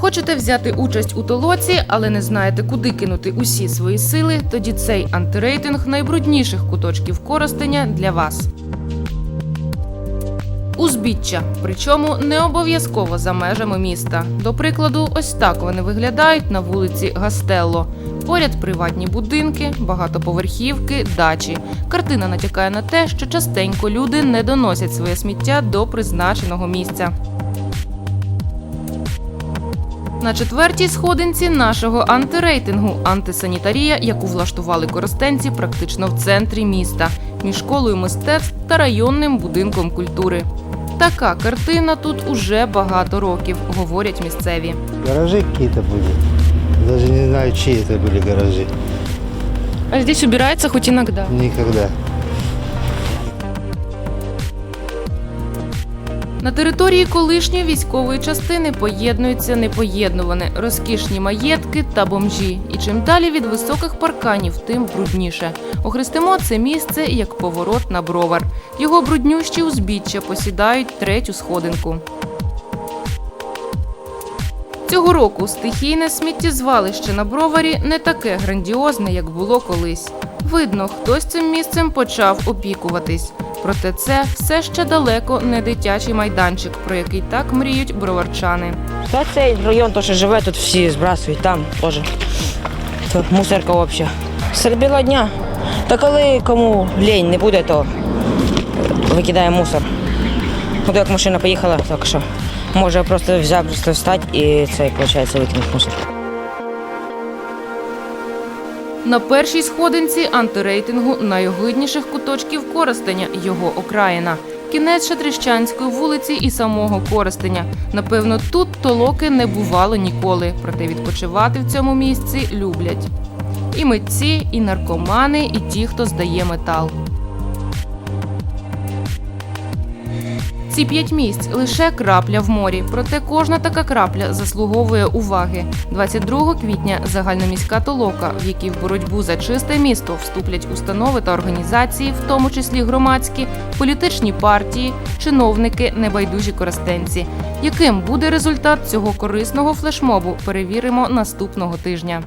Хочете взяти участь у толоці, але не знаєте, куди кинути усі свої сили, тоді цей антирейтинг найбрудніших куточків Коростеня для вас. Узбіччя, причому не обов'язково за межами міста. До прикладу, ось так вони виглядають на вулиці Гастелло. Поряд приватні будинки, багатоповерхівки, дачі. Картина натякає на те, що частенько люди не доносять своє сміття до призначеного місця На четвертій сходинці нашого антирейтингу антисанітарія, яку влаштували коростенці практично в центрі міста, між школою мистецтв та районним будинком культури. Така картина тут уже багато років, говорять місцеві. Гаражи какие-то были. Даже не знаю, чьи это были гаражи. А здесь убирается хоть иногда. Никогда. На території колишньої військової частини поєднуються непоєднуване, розкішні маєтки та бомжі. І чим далі від високих парканів, тим брудніше. Охрестимо це місце як поворот на бровар. Його бруднющі узбіччя посідають третю сходинку. Цього року стихійне сміттєзвалище на броварі не таке грандіозне, як було колись. Видно, хтось цим місцем почав опікуватись. Проте це все ще далеко не дитячий майданчик, про який так мріють броварчани. Та цей район теж живе, тут всі збрасують, там теж. Це мусорка взагалі. Серед білого дня. Та коли кому лінь не буде, то викидає мусор. От як машина поїхала, так що може просто взяв, просто встати і цей, виходить, викинути мусор. На першій сходинці антирейтингу найогидніших куточків Коростеня його окраїна. Кінець Шатрищанської вулиці і самого Коростеня. Напевно, тут толоки не бувало ніколи, проте відпочивати в цьому місці люблять. І митці, і наркомани, і ті, хто здає метал. Ці п'ять місць лише крапля в морі, проте кожна така крапля заслуговує уваги. 22 квітня загальноміська толока, в якій в боротьбу за чисте місто вступлять установи та організації, в тому числі громадські, політичні партії, чиновники, небайдужі користенці. Яким буде результат цього корисного флешмобу? Перевіримо наступного тижня.